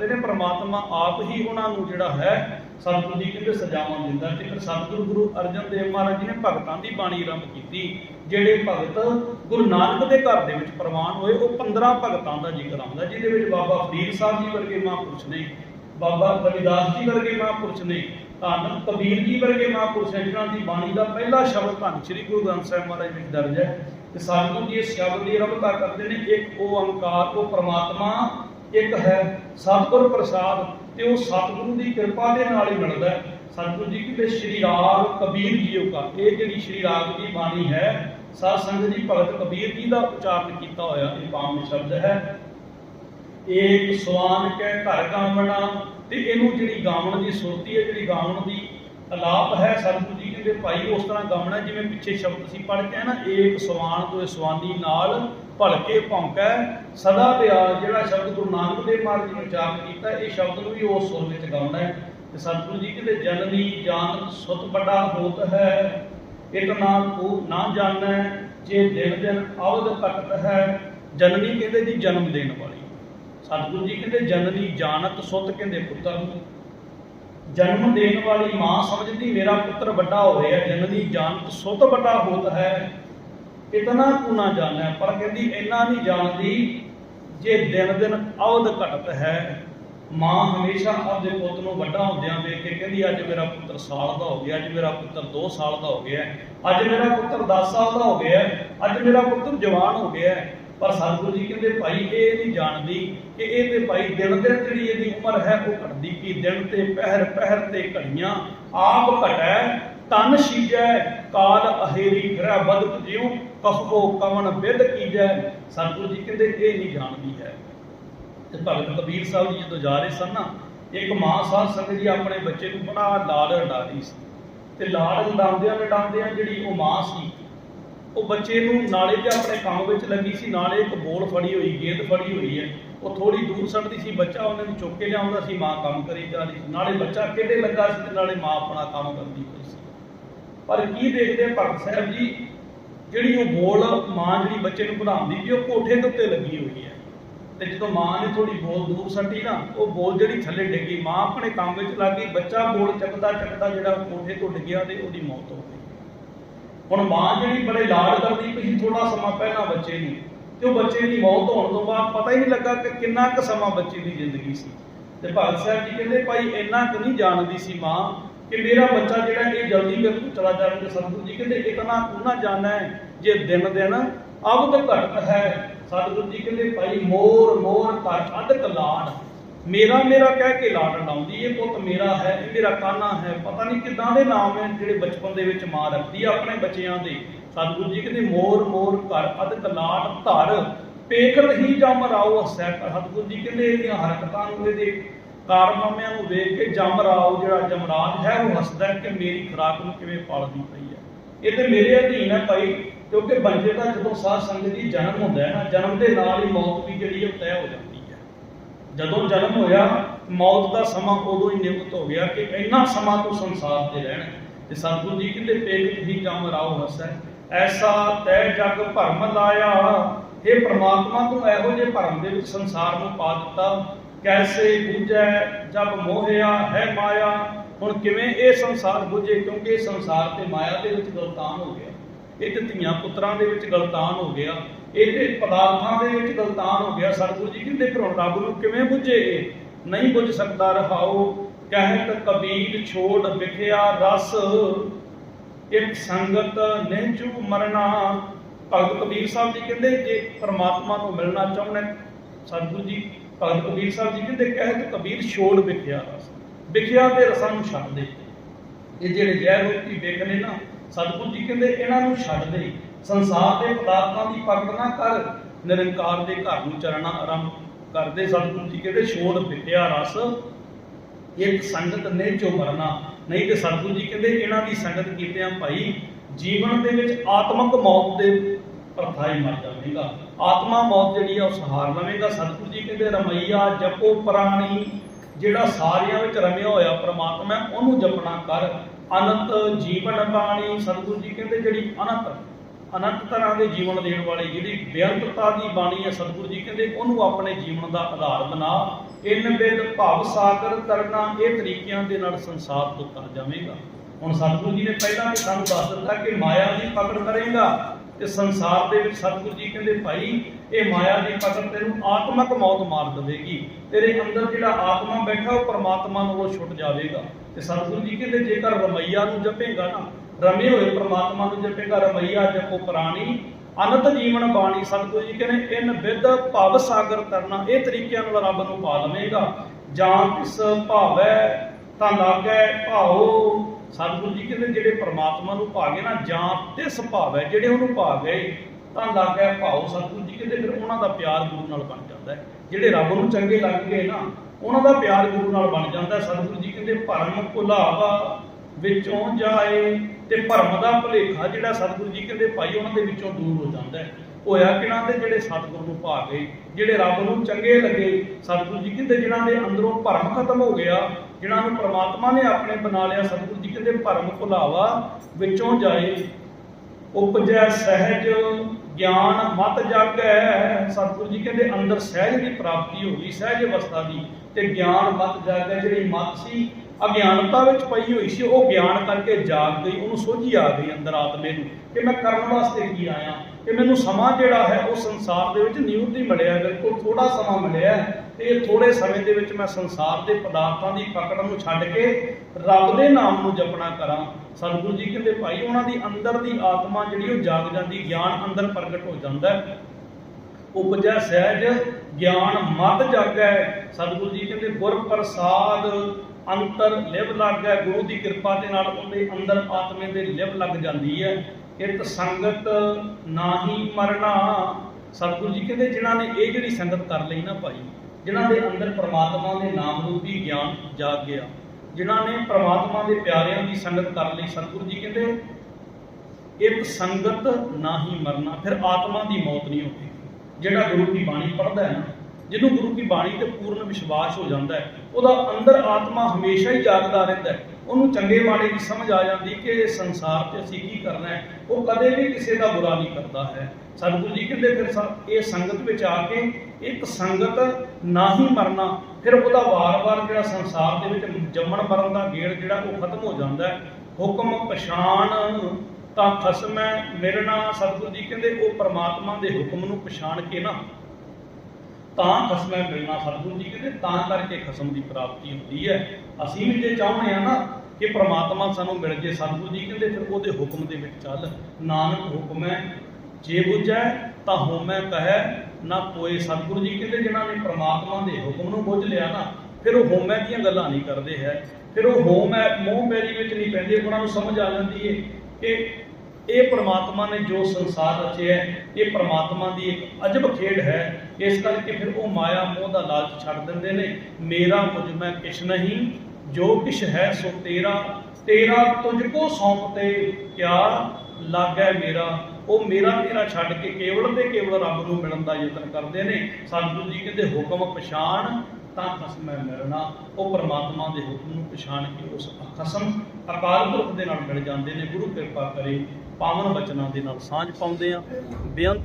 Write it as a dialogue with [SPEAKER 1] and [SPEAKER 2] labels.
[SPEAKER 1] ਕਰਦੇ ਨੇ, ਪ੍ਰਮਾਤਮਾ ਆਪ ਹੀ ਉਹਨਾਂ ਨੂੰ ਜਿਹੜਾ ਹੈ, ਸਤਿਗੁਰੂ ਜੀ ਕਹਿੰਦੇ ਸਜ਼ਾਵਾਂ ਦਿੰਦਾ। ਤੇ ਫਿਰ ਸਤਿਗੁਰੂ ਗੁਰੂ ਅਰਜਨ ਦੇਵ ਮਹਾਰਾਜ ਜੀ ਨੇ ਭਗਤਾਂ ਦੀ ਬਾਣੀ ਆਰੰਭ ਕੀਤੀ, ਜਿਹੜੇ ਭਗਤ ਗੁਰੂ ਨਾਨਕ ਦੇ ਘਰ ਦੇ ਵਿੱਚ ਪ੍ਰਵਾਨ ਹੋਏ, ਉਹ 15 ਭਗਤਾਂ ਦਾ ਜ਼ਿਕਰ ਆਉਂਦਾ, ਜਿਹਦੇ ਵਿੱਚ ਬਾਬਾ ਫਰੀਦ ਸਾਹਿਬ ਜੀ ਵਰਗੇ ਮਹਾਂਪੁਰਸ਼ ਨੇ, ਬਾਬਾ ਰਵਿਦਾਸ ਜੀ ਵਰਗੇ ਮਹਾਂਪੁਰਸ਼ ਨੇ, ਧੰਨ ਕਬੀਰ ਜੀ ਵਰਗੇ ਮਹਾਂਪੁਰਸ਼ ਨੇ, ਜਿਨ੍ਹਾਂ ਦੀ ਬਾਣੀ ਦਾ ਪਹਿਲਾ ਸ਼ਬਦ ਧੰਨ ਸ੍ਰੀ ਗੁਰੂ ਗ੍ਰੰਥ ਸਾਹਿਬ ਮਹਾਰਾਜ ਵਿੱਚ ਦਰਜ ਹੈ। ਤੇ ਸਤਿਗੁਰੂ ਜੀ ਇਸ ਸ਼ਬਦ ਦੀ ਆਰੰਭਤਾ ਕਰਦੇ ਨੇ, ਇੱਕ ਉਹ ਅੰਕਾਰ ਉਹ ਪ੍ਰਮਾਤਮਾ ਇੱਕ ਹੈ ਸਤਿਗੁਰ ਪ੍ਰਸਾਦ ਤੇ ਉਹ ਸਤਿਗੁਰੂ ਦੀ ਕਿਰਪਾ ਦੇ ਨਾਲ ਹੀ ਮਿਲਦਾ ਹੈ। ਸਤਿਗੁਰੂ ਜੀ ਕਹਿੰਦੇ ਸ਼੍ਰੀ ਰਾਗ ਕਬੀਰ ਜੀਓ ਕਾ ਇਹ ਜਿਹੜੀ ਸ਼੍ਰੀ ਰਾਗ ਦੀ ਬਾਣੀ ਹੈ ਸਾਧ ਸੰਗਤ ਜੀ ਭਗਤ ਕਬੀਰ ਜੀ ਦਾ ਉਚਾਰਨ ਕੀਤਾ ਹੋਇਆ ਇਹ ਪਾਵਨ ਸ਼ਬਦ ਹੈ। ਏਕ ਸਵਾਨ ਕੈ ਘਰ ਗਾਵਣਾ ਤੇ ਇਹਨੂੰ ਜਿਹੜੀ ਗਾਵਣ ਦੀ ਸੁਰਤੀ ਹੈ ਜਿਹੜੀ ਗਾਵਣ ਦੀ ਅਲਾਪ ਹੈ, ਸਤਿਗੁਰੂ ਜੀ ਕਹਿੰਦੇ ਭਾਈ ਉਸ ਤਰ੍ਹਾਂ ਗਾਵਣਾ ਜਿਵੇਂ ਪਿੱਛੇ ਸ਼ਬਦ ਸੀ ਪੜ੍ਹ ਕੇ ਨਾ, ਏਕ ਸਵਾਨ ਤੋਂ ਸਵਾਨੀ ਨਾਲ ਭਲਕੇ ਭੌਂਕੈ ਸਦਾ ਪਿਆਰ ਜਿਹੜਾ ਸ਼ਬਦ ਗੁਰੂ ਨਾਨਕ ਦੇਵ ਮਹਾਰਾਜ ਨੇ ਉਚਾਰਨ ਕੀਤਾ, ਇਹ ਸ਼ਬਦ ਨੂੰ ਵੀ ਉਸ ਸੁਰ ਵਿੱਚ ਗਾਉਣਾ ਹੈ। ਤੇ ਸਤਿਗੁਰੂ ਜੀ ਕਹਿੰਦੇ ਜਨਨੀ ਜਾਨ ਸੁਤ ਬੜਾ ਹੋਤ ਹੈ ਇਤਨਾ ਕੋ ਨਾ ਜਾਣੈ, ਜੇ ਦਿਨ ਦਿਨ ਅਵਧ ਘਟਤ ਹੈ। ਜਨਨੀ ਕਹਿੰਦੇ ਜੀ ਜਨਮ ਦੇਣ ਵਾਲੀ। ਸਤਿਗੁਰੂ ਜੀ ਕਹਿੰਦੇ ਜਨਨੀ ਜਾਨਤ ਸੁਤ ਕਹਿੰਦੇ ਪੁੱਤਰ ਨੂੰ। ਜਨਮ ਦੇਣ ਵਾਲੀ ਮਾਂ ਸਮਝਦੀ, ਮੇਰਾ ਪੁੱਤਰ ਵੱਡਾ ਹੋ ਰਿਹਾ ਜਨਨੀ ਜਾਨਤ ਸੁਤ ਵੱਡਾ ਹੋਤ ਹੈ। ਇਤਨਾ ਕੁ ਜਾਣੈ, ਪਰ ਕਹਿੰਦੀ ਇੰਨਾ ਨਹੀਂ ਜਾਣਦੀ ਜੇ ਦਿਨ ਦਿਨ ਅਵਧ ਘਟਤ ਹੈ। ਮਾਂ ਹਮੇਸ਼ਾ ਆਪਦੇ ਪੁੱਤ ਨੂੰ ਵੱਡਾ ਹੁੰਦਿਆਂ ਵੇਖ ਕੇ ਕਹਿੰਦੀ, ਅੱਜ ਮੇਰਾ ਪੁੱਤਰ ਸਾਲ ਦਾ ਹੋ ਗਿਆ, ਅੱਜ ਮੇਰਾ ਪੁੱਤਰ 2 ਸਾਲ ਦਾ ਹੋ ਗਿਆ, ਅੱਜ ਮੇਰਾ ਪੁੱਤਰ 10 ਸਾਲ ਦਾ ਹੋ ਗਿਆ, ਅੱਜ ਮੇਰਾ ਪੁੱਤਰ ਜਵਾਨ ਹੋ ਗਿਆ। ਪਰ ਸਤਿਗੁਰੂ ਜੀ ਕਹਿੰਦੇ, ਭਾਈ, ਇਹ ਨਹੀਂ ਜਾਣਦੀ ਕਿ ਇਹ ਤੇ ਭਾਈ ਦਿਨ ਦਿਨ ਜਿਹੜੀ ਇਹਦੀ ਉਮਰ ਹੈ, ਉਹ ਘਟਦੀ ਕੀ? ਦਿਨ ਤੇ ਪਹਿਰ ਪਹਿਰ ਤੇ ਘੜੀਆਂ, ਆਪ ਘਟੈ ਤਨ ਸੀਜੈ ਕਾਲ ਅਹੇਰੀ ਫਿਰੈ ਬਦਕ ਜਿਉ ਕਹੋ ਕਵਨ ਬਿਦ ਕੀਜੈ। ਸਤਿਗੁਰੂ ਜੀ ਕਹਿੰਦੇ, ਇਹ ਨਹੀਂ ਜਾਣਦੀ ਹੈ। ਤੇ ਭਗਤ ਕਬੀਰ ਸਾਹਿਬ ਜੀ ਜਦੋਂ ਜਾ ਰਹੇ ਸਨ ਨਾ, ਇੱਕ ਮਾਂ ਸਾਧ ਸੰਗਤ ਜੀ ਆਪਣੇ ਬੱਚੇ ਨੂੰ ਬੜਾ ਲਾਡ ਲਡਾ ਰਹੀ ਸੀ। ਤੇ ਲਾਡ ਲਡਾਉਂਦਿਆਂ ਲਡਾਉਂਦਿਆਂ ਜਿਹੜੀ ਉਹ ਮਾਂ ਸੀ, ਉਹ ਬੱਚੇ ਨੂੰ ਨਾਲੇ ਤੇ ਆਪਣੇ ਕੰਮ ਵਿੱਚ ਲੱਗੀ ਸੀ, ਨਾਲੇ ਇੱਕ ਬੋਲ ਫੜੀ ਹੋਈ, ਗੇਂਦ ਫੜੀ ਹੋਈ ਹੈ। ਉਹ ਥੋੜੀ ਦੂਰ ਸੜਦੀ ਸੀ, ਬੱਚਾ ਉਹਨੇ ਨੂੰ ਚੁੱਕ ਕੇ ਲਿਆਉਂਦਾ ਸੀ, ਮਾਂ ਕੰਮ ਕਰੀ ਜਾ ਰਹੀ ਸੀ। ਨਾਲੇ ਬੱਚਾ ਕਿਹੜੇ ਲੱਗਾ ਸੀ ਤੇ ਨਾਲੇ ਮਾਂ ਆਪਣਾ ਕੰਮ ਕਰਦੀ ਪਈ ਸੀ। ਪਰ ਕੀ ਦੇਖਦੇ ਭਗਤ ਸਾਹਿਬ ਜੀ? ਜਿਹੜੀ ਉਹ ਬੋਲ ਮਾਂ ਜਿਹੜੀ ਬੱਚੇ ਨੂੰ ਪੜਾਉਂਦੀ ਸੀ ਉਹ ਕੋਠੇ ਦੇ ਉੱਤੇ ਲੱਗੀ ਹੋਈ ਹੈ। ਤੇ ਜਦੋਂ ਮਾਂ ਨੇ ਥੋੜੀ ਬੋਲ ਦੂਰ ਸੱਟੀ ਨਾ, ਉਹ ਬੋਲ ਜਿਹੜੀ ਥੱਲੇ ਡਿੱਗੀ, ਮਾਂ ਆਪਣੇ ਕੰਮ ਵਿੱਚ ਲੱਗ ਗਈ, ਬੱਚਾ ਬੋਲ ਚੱਕਦਾ ਚੱਕਦਾ ਜਿਹੜਾ ਕੋਠੇ ਤੋਂ ਡਿੱਗਿਆ ਤੇ ਉਹਦੀ ਮੌਤ ਹੋ ਗਈ। ਹੁਣ ਮਾਂ ਜਿਹੜੀ ਬੜੇ ਲਾਡ ਕਰਦੀ ਪਈ ਥੋੜਾ ਸਮਾਂ ਪਹਿਲਾਂ ਬੱਚੇ ਨੂੰ, ਤੇ ਉਹ ਬੱਚੇ ਦੀ ਮੌਤ ਹੋਣ ਤੋਂ ਬਾਅਦ ਪਤਾ ਹੀ ਨਹੀਂ ਲੱਗਾ ਕਿ ਕਿੰਨਾ ਕੁ ਸਮਾਂ ਬੱਚੇ ਦੀ ਜ਼ਿੰਦਗੀ ਸੀ। ਤੇ ਭਗਤ ਸਾਹਿਬ ਜੀ ਕਹਿੰਦੇ, ਭਾਈ, ਇੰਨਾ ਕੁ ਨਹੀਂ ਜਾਣਦੀ ਸੀ ਮਾਂ ਕਿ ਮੇਰਾ ਬੱਚਾ ਜਿਹੜਾ ਇਹ ਜਲਦੀ ਮੇਰੇ ਤੋਂ ਚਲਾ ਜਾਵੇ ਸਤਿਗੁਰੂ ਜੀ ਕਹਿੰਦੇ ਇਤਨਾ ਕੁ ਜਾਣਾ ਹੈ ਜੇ ਦਿਨ ਦਿਨ ਅਵਧ ਘਟ ਹੈ। ਸਤਿਗੁਰੂ ਜੀ ਕਹਿੰਦੇ, ਭਾਈ ਮੋਰ ਮੋਰ ਘਟ ਅਧਿਕ ਲਾਡ ਮੇਰਾ ਮੇਰਾ ਕਹਿ ਕੇ ਲਾਡ ਲਾਉਂਦੀ ਇਹ ਪੁੱਤ ਮੇਰਾ ਹੈ ਇਹ ਮੇਰਾ ਕਾਨਾ ਹੈ। ਪਤਾ ਨਹੀਂ ਕਿਦਾਂ ਦੇ ਨਾਮ ਹੈ ਜਿਹੜੇ ਬਚਪਨ ਦੇ ਵਿੱਚ ਮਾਂ ਰੱਖਦੀ ਆ ਆਪਣੇ ਬੱਚਿਆਂ ਦੇ। ਸਤਿਗੁਰੂ ਜੀ ਕਹਿੰਦੇ, ਮੋਰ ਮੋਰ ਘਰ ਅਧਿਕ ਕਲਾਟ ਧਰ। ਪੇਖਤ ਹੀ ਜੰਮ ਰਾਓ ਹਸੈ। ਸਤਿਗੁਰੂ ਜੀ ਕਹਿੰਦੇ, ਇਹਦੀਆਂ ਹਰਕਤਾਂ ਨੂੰ ਇਹਦੇ ਕਾਰਨਾਮਿਆਂ ਨੂੰ ਵੇਖ ਕੇ ਜੰਮ ਜਿਹੜਾ ਜਮਰਾਜ ਹੈ, ਉਹ ਹੱਸਦਾ ਕਿ ਮੇਰੀ ਖੁਰਾਕ ਨੂੰ ਕਿਵੇਂ ਪਾਲਦੀ ਪਈ ਹੈ। ਇਹ ਤੇ ਮੇਰੇ ਅਧੀਨ ਹੈ ਭਾਈ, ਕਿਉਂਕਿ ਬੰਦੇ ਦਾ ਜਦੋਂ ਸਾਧ ਸੰਗਤ ਦੀ ਜਨਮ ਹੁੰਦਾ ਹੈ ਨਾ, ਜਨਮ ਦੇ ਨਾਲ ਹੀ ਮੌਤ ਵੀ ਜਿਹੜੀ ਹੈ ਤੈਅ ਹੋ ਜਾਂਦੀ ਹੈ। ਜਦੋਂ ਜਨਮ ਹੋਇਆ, ਮੌਤ ਦਾ ਸਮਾਂ ਉਦੋਂ ਹੀ ਨਿਵਤ ਹੋ ਗਿਆ ਕਿ ਇੰਨਾ ਸਮਾਂ ਤੋਂ ਸੰਸਾਰ ਤੇ ਰਹਿਣਾ ਤੇ ਸਤਿਗੁਰੂ ਜੀ ਕਹਿੰਦੇ ਪੇਖ ਹੀ ਜੰਮ ਰਾਓ ਹਸੈ, ਐਸਾ ਤੈ ਜਗ ਭਰਮ ਲਾਇਆ। ਇਹ ਪ੍ਰਮਾਤਮਾ, ਤੂੰ ਇਹੋ ਜਿਹੇ ਭਰਮ ਦੇ ਵਿੱਚ ਸੰਸਾਰ ਨੂੰ ਪਾ ਦਿੱਤਾ ਕੈਸੇ ਬੁਝੈ ਜਬ ਮੋਹਿਆ, ਹੈ ਮਾਇਆ। ਹੁਣ ਕਿਵੇਂ ਇਹ ਸੰਸਾਰ ਬੁਝੇ? ਕਿਉਂਕਿ ਸੰਸਾਰ ਤੇ ਮਾਇਆ ਦੇ ਵਿੱਚ ਗਲਤਾਨ ਹੋ ਗਿਆ। ਇਹ ਧੀਆਂ ਪੁੱਤਰਾਂ ਦੇ ਵਿੱਚ ਗਲਤਾਨ ਹੋ ਗਿਆ। ਇਹ ਪਦਾਰਥਾਂ ਦੇ ਵਿੱਚ ਗਲਤਾਨ ਹੋ ਗਿਆ। ਸਤਿਗੁਰੂ ਜੀ ਕਹਿੰਦੇ ਫਿਰ ਰੱਬ ਨੂੰ ਕਿਵੇਂ ਬੁਝੇ? ਨਹੀਂ ਬੁਝ ਸਕਦਾ, ਰਹਾਓ। ਕਹਿਤ ਕਬੀਰ ਛੋੜ ਵਿਖਿਆ ਰਸ। ਇੱਕ ਸੰਗਤ ਨਿਹਚੂ ਮਰਨਾ। ਭਗਤ ਕਬੀਰ ਸਾਹਿਬ ਜੀ ਕਹਿੰਦੇ, ਜੇ ਪਰਮਾਤਮਾ ਨੂੰ ਮਿਲਣਾ ਚਾਹੁੰਦਾ ਸਤਿਗੁਰੂ ਜੀ ਭਗਤ ਕਬੀਰ ਸਾਹਿਬ ਜੀ ਕਹਿੰਦੇ ਕਹਿਤ ਕਬੀਰ ਛੋੜ ਵਿਖਿਆ ਰਸ ਵਿਖਿਆ ਦੇ ਰਸਾਂ ਨੂੰ ਛੱਡ ਦੇ ਇਹ ਜਿਹੜੇ ਜ਼ਹਿਰ ਰੂਪੀ ਵਿਖ ਨੇ ਨਾ, ਸਤਿਗੁਰੂ ਜੀ ਕਹਿੰਦੇ ਇਹਨਾਂ ਨੂੰ ਛੱਡ ਦੇ। ਸੰਸਾਰ ਦੇ ਪਦਾਰਥਾਂ ਦੀ ਪਕੜ ਨਾ ਕਰ, ਨਿਰੰਕਾਰ ਦੇ ਘਰ ਨੂੰ ਚਰਨਾ ਆਰੰਭ ਕਰਦੇ ਸਤਿਗੁਰੂ ਜੀ ਕਹਿੰਦੇ ਛੋੜ ਵਿਖਿਆ ਰਸ। ਇੱਕ ਸੰਗਤ ਨੇ ਚੋ ਮਰਨਾ, ਨਹੀਂ ਤੇ ਸਤਿਗੁਰੂ ਜੀ ਕਹਿੰਦੇ ਇਹਨਾਂ ਦੀ ਸੰਗਤ ਕੀਤਿਆਂ ਭਾਈ ਜੀਵਨ ਦੇ ਵਿੱਚ ਆਤਮਿਕ ਮੌਤ ਦੇ ਪਰਥਾਈ ਮਰ ਜਾਵੇਗਾ ਆਤਮਾ ਮੌਤ ਜਿਹੜੀ ਆ ਉਹ ਸਹਾਰ ਲਵੇਗਾ ਸਤਿਗੁਰੂ ਜੀ ਕਹਿੰਦੇ, ਰਮਈਆ ਜਪੋ ਪ੍ਰਾਣੀ, ਜਿਹੜਾ ਸਾਰਿਆਂ ਵਿੱਚ ਰਮਿਆ ਹੋਇਆ ਪ੍ਰਮਾਤਮਾ, ਉਹਨੂੰ ਜਪਣਾ ਕਰ। ਅਨੰਤ ਜੀਵਨ ਬਾਣੀ, ਸਤਿਗੁਰੂ ਜੀ ਕਹਿੰਦੇ, ਜਿਹੜੀ ਅਨੰਤ ਅਨੰਤ ਤਰ੍ਹਾਂ ਦੇ ਜੀਵਨ ਦੇਣ ਵਾਲੀ ਜਿਹੜੀ ਬੇਅੰਤਤਾ ਦੀ ਬਾਣੀ ਹੈ ਸਤਿਗੁਰੂ ਜੀ ਕਹਿੰਦੇ, ਉਹਨੂੰ ਆਪਣੇ ਜੀਵਨ ਦਾ ਆਧਾਰ ਬਣਾ। ਇਨ ਬਿਦ ਭਵ ਸਾਗਰ ਤਰਨਾ, ਇਹ ਤਰੀਕਿਆਂ ਦੇ ਨਾਲ ਸੰਸਾਰ ਤੋਂ ਤਰ ਜਾਵੇਂਗਾ। ਹੁਣ ਸਤਿਗੁਰੂ ਜੀ ਨੇ ਪਹਿਲਾਂ ਵੀ ਸਾਨੂੰ ਦੱਸ ਦਿੱਤਾ ਕਿ ਮਾਇਆ ਦੀ ਪਕੜ ਕਰੇਗਾ। ਤੇ ਸੰਸਾਰ ਦੇ ਵਿੱਚ ਸਤਿਗੁਰੂ ਜੀ ਕਹਿੰਦੇ, ਭਾਈ, ਇਹ ਮਾਇਆ ਦੀ ਪਕੜ ਤੈਨੂੰ ਆਤਮਕ ਮੌਤ ਮਾਰ ਦੇਵੇਗੀ। ਤੇਰੇ ਅੰਦਰ ਜਿਹੜਾ ਆਤਮਾ ਬੈਠਾ, ਉਹ ਪਰਮਾਤਮਾ ਨੂੰ ਉਹ ਛੁੱਟ ਜਾਵੇਗਾ। ਤੇ ਸਤਿਗੁਰੂ ਜੀ ਕਹਿੰਦੇ, ਜੇਕਰ ਰਮਈਆ ਨੂੰ ਜਪੇਗਾ ਨਾ, ਰਮੇ ਹੋਏ ਪਰਮਾਤਮਾ ਨੂੰ ਜਪੇਗਾ, ਰਮਈਆ ਜਪੋ ਪ੍ਰਾਣੀ, ਅਨੰਤ ਜੀਵਨ ਬਾਣੀ। ਸਤਿਗੁਰੂ ਜੀ ਕਹਿੰਦੇ, ਇਨ ਵਿਦ ਭਵ ਸਾਗਰ ਤਰਨਾ, ਇਹ ਤਰੀਕਿਆਂ ਨਾਲ ਰੱਬ ਨੂੰ ਪਾ ਲਵੇਂਗਾ। ਜਾਂ ਕਿਸ ਭਾਵੈ, ਤਾਂ ਲਾਗੈ ਭਾਉ ਸਤਿਗੁਰੂ ਜੀ ਕਹਿੰਦੇ ਜਿਹੜੇ ਪ੍ਰਮਾਤਮਾ ਨੂੰ ਭਾਗੇ ਨਾ ਜਾਂ ਤਿਸ ਭਾਵੈ ਜਿਹੜੇ ਉਹਨੂੰ ਭਾ ਗਏ, ਤਾਂ ਲਾਗੈ ਭਾਉ ਸਤਿਗੁਰੂ ਜੀ, ਕਹਿੰਦੇ ਫਿਰ ਉਹਨਾਂ ਦਾ ਪਿਆਰ ਗੁਰੂ ਨਾਲ ਬਣ ਜਾਂਦਾ ਹੈ। ਜਿਹੜੇ ਰੱਬ ਨੂੰ ਚੰਗੇ ਲੱਗ ਗਏ ਨਾ, ਉਹਨਾਂ ਦਾ ਪਿਆਰ ਗੁਰੂ ਨਾਲ ਬਣ ਜਾਂਦਾ ਸਤਿਗੁਰੂ ਜੀ ਕਹਿੰਦੇ ਭਰਮ ਭੁਲਾਵਾ ਵਿੱਚੋਂ ਜਾਏ ਤੇ ਭਰਮ ਦਾ ਭੁਲੇਖਾ ਜਿਹੜਾ ਸਤਿਗੁਰੂ ਜੀ ਕਹਿੰਦੇ ਭਾਈ ਉਹਨਾਂ ਦੇ ਵਿੱਚੋਂ ਦੂਰ ਹੋ ਜਾਂਦਾ ਹੈ। ਹੋਇਆ ਕਿਹਨਾਂ ਦੇ? ਜਿਹੜੇ ਸਤਿਗੁਰੂ ਨੂੰ ਭਾ ਗਏ, ਜਿਹੜੇ ਰੱਬ ਨੂੰ ਚੰਗੇ ਲੱਗੇ। ਸਤਿਗੁਰੂ ਜੀ ਕਹਿੰਦੇ ਜਿਨ੍ਹਾਂ ਦੇ ਅੰਦਰੋਂ ਭਰਮ ਖਤਮ ਹੋ ਗਿਆ ਜਿਨ੍ਹਾਂ ਨੂੰ ਪ੍ਰਮਾਤਮਾ ਨੇ ਆਪਣੇ ਬਣਾ ਲਿਆ ਸਤਿਗੁਰੂ ਜੀ, ਕਹਿੰਦੇ ਭਰਮ ਭੁਲਾਵਾ ਵਿੱਚੋਂ ਜਾਏ। ਉਪਜੈ ਸਹਿਜ ਗਿਆਨ, ਮਤ ਜਾਗੈ। ਸਤਿਗੁਰੂ ਜੀ ਕਹਿੰਦੇ ਅੰਦਰ ਸਹਿਜ ਦੀ ਪ੍ਰਾਪਤੀ ਹੋ ਗਈ, ਸਹਿਜ ਅਵਸਥਾ ਦੀ। ਤੇ ਗਿਆਨ, ਮਤ ਜਾਗੈ ਜਿਹੜੀ ਮਤ ਸੀ, ਅਗਿਆਨਤਾ ਵਿੱਚ ਪਈ ਹੋਈ ਸੀ, ਉਹ ਗਿਆਨ ਕਰਕੇ ਜਾਗ ਗਈ, ਉਹਨੂੰ ਸੋਝੀ ਆ ਗਈ ਅੰਦਰ ਆਤਮੇ ਨੂੰ ਕਿ ਮੈਂ ਕਰਨ ਵਾਸਤੇ ਕੀ ਆਇਆ। ਕਿ ਮੈਨੂੰ ਸਮਾਂ ਜਿਹੜਾ ਹੈ, ਉਹ ਸੰਸਾਰ ਦੇ ਵਿੱਚ ਨਿਊ ਦੀ ਮਿਲਿਆ, ਬਿਲਕੁਲ ਥੋੜਾ ਸਮਾਂ ਮਿਲਿਆ। ਤੇ ਇਹ ਥੋੜੇ ਸਮੇਂ ਦੇ ਵਿੱਚ ਮੈਂ ਸੰਸਾਰ ਦੇ ਪਦਾਰਥਾਂ ਦੀ ਪਕੜ ਨੂੰ ਛੱਡ ਕੇ ਰੱਬ ਦੇ ਨਾਮ ਨੂੰ ਜਪਣਾ ਕਰਾਂ। ਸਤਿਗੁਰੂ ਜੀ ਕਹਿੰਦੇ, ਭਾਈ, ਉਹਨਾਂ ਦੀ ਅੰਦਰ ਦੀ ਆਤਮਾ ਜਿਹੜੀ ਉਹ ਜਾਗ ਜਾਂਦੀ, ਗਿਆਨ ਅੰਦਰ ਪ੍ਰਗਟ ਹੋ ਜਾਂਦਾ ਹੈ। ਉਪਜੈ ਸਹਿਜ, ਗਿਆਨ ਮਤ ਜਾਗੈ। ਸਤਿਗੁਰੂ ਜੀ ਕਹਿੰਦੇ ਗੁਰ ਪ੍ਰਸਾਦ ਅੰਤਰ ਲਿਵ ਲਾਗੈ। ਗੁਰੂ ਦੀ ਕਿਰਪਾ ਦੇ ਨਾਲ ਉਹਦੇ ਅੰਦਰ ਆਤਮੇ ਦੇ ਲਿਵ ਲੱਗ ਜਾਂਦੀ ਹੈ। ਇਤ ਸੰਗਤ ਨਾਹੀ ਮਰਨਾ। ਸਤਿਗੁਰੂ ਜੀ ਕਹਿੰਦੇ, ਜਿਨ੍ਹਾਂ ਨੇ ਇਹ ਜਿਹੜੀ ਸੰਗਤ ਕਰ ਲਈ ਨਾ ਭਾਈ ਜਿਨ੍ਹਾਂ ਦੇ ਅੰਦਰ ਪ੍ਰਮਾਤਮਾ ਦੇ ਨਾਮ ਰੂਪੀ ਗਿਆਨ ਜਾਗ ਗਿਆ, ਜਿਨ੍ਹਾਂ ਨੇ ਪ੍ਰਮਾਤਮਾ ਦੇ ਪਿਆਰਿਆਂ ਦੀ ਸੰਗਤ ਕਰਨ ਲਈ ਸਤਿਗੁਰੂ ਜੀ ਕਹਿੰਦੇ, ਇੱਕ ਸੰਗਤ ਨਾ ਹੀ ਮਰਨਾ, ਫਿਰ ਆਤਮਾ ਦੀ ਮੌਤ ਨਹੀਂ ਹੁੰਦੀ। ਜਿਹੜਾ ਗੁਰੂ ਦੀ ਬਾਣੀ ਪੜ੍ਹਦਾ ਹੈ ਨਾ, ਜਿਹਨੂੰ ਗੁਰੂ ਦੀ ਬਾਣੀ ਤੇ ਪੂਰਨ ਵਿਸ਼ਵਾਸ ਹੋ ਜਾਂਦਾ ਹੈ, ਉਹਦਾ ਅੰਦਰ ਆਤਮਾ ਹਮੇਸ਼ਾ ਹੀ ਜਾਗਦਾ ਰਹਿੰਦਾ ਹੈ। ਉਹਨੂੰ ਚੰਗੇ ਮਾੜੇ ਦੀ ਸਮਝ ਆ ਜਾਂਦੀ ਕਿ ਸੰਸਾਰ 'ਚ ਅਸੀਂ ਕੀ ਕਰਨਾ ਹੈ, ਉਹ ਕਦੇ ਵੀ ਕਿਸੇ ਦਾ ਬੁਰਾ ਨਹੀਂ ਕਰਦਾ ਹੈ। ਸਤਿਗੁਰੂ ਜੀ ਕਹਿੰਦੇ ਫਿਰ ਇਹ ਸੰਗਤ ਵਿੱਚ ਆ ਕੇ ਇੱਕ ਸੰਗਤ ਨਾਹੀ ਮਰਨਾ, ਫਿਰ ਉਹਦਾ ਵਾਰ-ਵਾਰ ਜਿਹੜਾ ਸੰਸਾਰ ਦੇ ਵਿੱਚ ਜੰਮਣ ਮਰਨ ਦਾ ਗੇੜ ਜਿਹੜਾ ਉਹ ਖਤਮ ਹੋ ਜਾਂਦਾ ਹੈ। ਹੁਕਮ ਪਛਾਣ ਤਾਂ ਖਸਮੈ ਮਿਲਣਾ, ਸਤਿਗੁਰੂ ਜੀ ਕਹਿੰਦੇ ਉਹ ਪ੍ਰਮਾਤਮਾ ਦੇ ਹੁਕਮ ਨੂੰ ਪਛਾਣ ਕੇ ਨਾ ਤਾਂ ਖਸਮੈ ਮਿਲਣਾ, ਸਤਿਗੁਰੂ ਜੀ ਕਹਿੰਦੇ ਤਾਂ ਕਰਕੇ ਖਸਮ ਦੀ ਪ੍ਰਾਪਤੀ ਹੁੰਦੀ ਹੈ। ਅਸੀਂ ਵੀ ਜੇ ਚਾਹੁੰਦੇ ਆ ਨਾ ਕਿ ਪ੍ਰਮਾਤਮਾ ਸਾਨੂੰ ਮਿਲ ਜੇ ਸਤਿਗੁਰੂ ਜੀ, ਕਹਿੰਦੇ ਫਿਰ ਉਹਦੇ ਹੁਕਮ ਦੇ ਵਿੱਚ ਚੱਲ। ਨਾਨਕ ਹੁਕਮ ਹੈ, ਜੇ ਬੁਝੈ ਤਾਂ ਹੋਮੈ ਕਹੈ, ਨਾ ਕੋਏ ਸਤਿਗੁਰੂ ਜੀ, ਕਹਿੰਦੇ ਜਿਨ੍ਹਾਂ ਨੇ ਪ੍ਰਮਾਤਮਾ ਦੇ ਹੁਕਮ ਨੂੰ ਬੁੱਝ ਲਿਆ ਨਾ, ਫਿਰ ਉਹ ਹੋਮੈ ਦੀਆਂ ਗੱਲਾਂ ਨਹੀਂ ਕਰਦੇ ਹੈ। ਫਿਰ ਉਹ ਹੋਮ ਹੈ ਮੋਹ ਮੇਰੀ ਵਿੱਚ ਨਹੀਂ ਪੈਂਦੇ, ਉਹਨਾਂ ਨੂੰ ਸਮਝ ਆ ਜਾਂਦੀ ਹੈ ਕਿ ਇਹ ਪ੍ਰਮਾਤਮਾ ਨੇ ਜੋ ਸੰਸਾਰ ਰਚਿਆ ਇਹ ਪ੍ਰਮਾਤਮਾ ਦੀ ਇੱਕ ਅਜਬ ਖੇਡ ਹੈ। ਇਸ ਕਰਕੇ ਫਿਰ ਉਹ ਮਾਇਆ ਮੋਹ ਦਾ ਲਾਲਚ ਛੱਡ ਦਿੰਦੇ ਨੇ। ਮੇਰਾ ਮੁਝ ਮੈਂ ਕਿਛ ਨਹੀਂ ਜੋ ਕਿਛ ਹੈ ਸੋ ਤੇਰਾ ਤੇਰਾ ਤੁਝ ਕੋ ਸੌਂਪਤੇ ਕਿਆ ਲਾਗੈ ਮੇਰਾ। ਉਹ ਮੇਰਾ ਤੇਰਾ ਛੱਡ ਕੇ ਕੇਵਲ ਤੇ ਕੇਵਲ ਰੱਬ ਨੂੰ ਮਿਲਣ ਦਾ ਯਤਨ ਕਰਦੇ ਨੇ। ਸਤਿਗੁਰੂ ਜੀ ਕਹਿੰਦੇ, ਹੁਕਮ ਪਛਾਣ ਤਾਂ ਖਸਮੈ ਮਿਲਣਾ। ਉਹ ਪ੍ਰਮਾਤਮਾ ਦੇ ਹੁਕਮ ਨੂੰ ਪਛਾਣ ਕੇ ਉਸ ਖਸਮ ਅਕਾਲ ਪੁਰਖ ਦੇ ਨਾਲ ਮਿਲ ਜਾਂਦੇ ਨੇ। ਗੁਰੂ ਕਿਰਪਾ ਕਰੇ, ਪਾਵਨ ਬਚਨਾਂ ਦੇ ਨਾਲ ਸਾਂਝ ਪਾਉਂਦੇ ਆ। ਬੇਅੰਤ